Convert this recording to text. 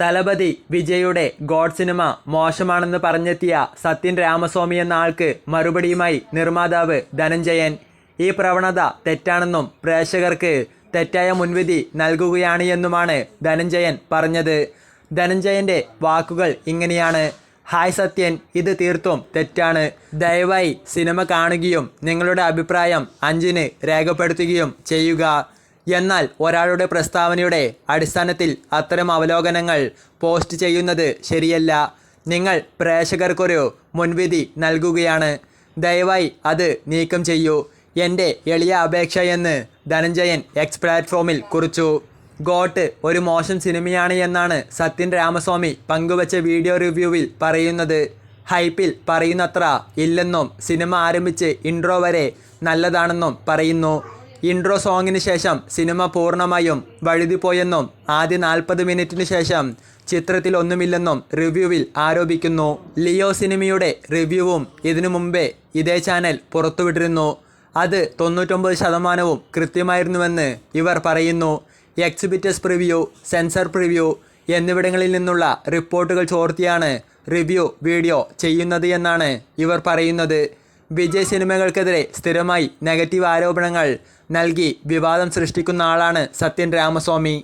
തലപതി വിജയുടെ God cinema മോശമാണെന്ന് പറഞ്ഞെത്തിയ സത്യൻ രാമസ്വാമി എന്ന ആൾക്ക് മറുപടിയുമായി നിർമ്മാതാവ് ധനഞ്ജയൻ. ഈ പ്രവണത തെറ്റാണെന്നും പ്രേക്ഷകർക്ക് തെറ്റായ മുൻവിധി നൽകുകയാണ് എന്നുമാണ് ധനഞ്ജയൻ പറഞ്ഞത്. ധനഞ്ജയന്റെ വാക്കുകൾ ഇങ്ങനെയാണ്. ഹായ് സത്യൻ ഇത് തീർത്തും തെറ്റാണ്. ദയവായി സിനിമ കാണുകയും നിങ്ങളുടെ അഭിപ്രായം അഞ്ചിന് രേഖപ്പെടുത്തുകയും ചെയ്യുക. എന്നാൽ ഒരാളുടെ പ്രസ്താവനയുടെ അടിസ്ഥാനത്തിൽ അത്തരം അവലോകനങ്ങൾ പോസ്റ്റ് ചെയ്യുന്നത് ശരിയല്ല. നിങ്ങൾ പ്രേക്ഷകർക്കൊരു മുൻവിധി നൽകുകയാണ്. ദയവായി അത് നീക്കം ചെയ്യൂ. എന്റെ എളിയ അപേക്ഷ എന്ന് ധനഞ്ജയൻ എക്സ് പ്ലാറ്റ്ഫോമിൽ കുറിച്ചു. ഗോട്ട് ഒരു മോശം സിനിമയാണ് എന്നാണ് സത്യൻ രാമസ്വാമി പങ്കുവച്ച വീഡിയോ റിവ്യൂവിൽ പറയുന്നത്. ഹൈപ്പിൽ പറയുന്നത്ര ഇല്ലെന്നും സിനിമ ആരംഭിച്ച് ഇൻട്രോ വരെ നല്ലതാണെന്നും പറയുന്നു. ഇൻട്രോ സോങ്ങിന് ശേഷം സിനിമ പൂർണമായും വഴുതിപ്പോയെന്നും ആദ്യ നാൽപ്പത് മിനിറ്റിന് ശേഷം ചിത്രത്തിൽ ഒന്നുമില്ലെന്നും റിവ്യൂവിൽ ആരോപിക്കുന്നു. ലിയോ സിനിമയുടെ റിവ്യൂവും ഇതിനു മുമ്പേ ഇതേ ചാനൽ പുറത്തുവിട്ടിരുന്നു. അത് തൊണ്ണൂറ്റൊമ്പത് ശതമാനവും കൃത്യമായിരുന്നുവെന്ന് ഇവർ പറയുന്നു. എക്സിബിറ്റസ് പ്രിവ്യൂ സെൻസർ പ്രിവ്യൂ എന്നിവിടങ്ങളിൽ നിന്നുള്ള റിപ്പോർട്ടുകൾ ചോർത്തിയാണ് റിവ്യൂ വീഡിയോ ചെയ്യുന്നത് എന്നാണ് ഇവർ പറയുന്നത്. വിജയ് സിനിമകൾക്കെതിരെ സ്ഥിരമായി നെഗറ്റീവ് ആരോപണങ്ങൾ നൽകി വിവാദം സൃഷ്ടിക്കുന്ന ആളാണ് സത്യൻ രാമസ്വാമി.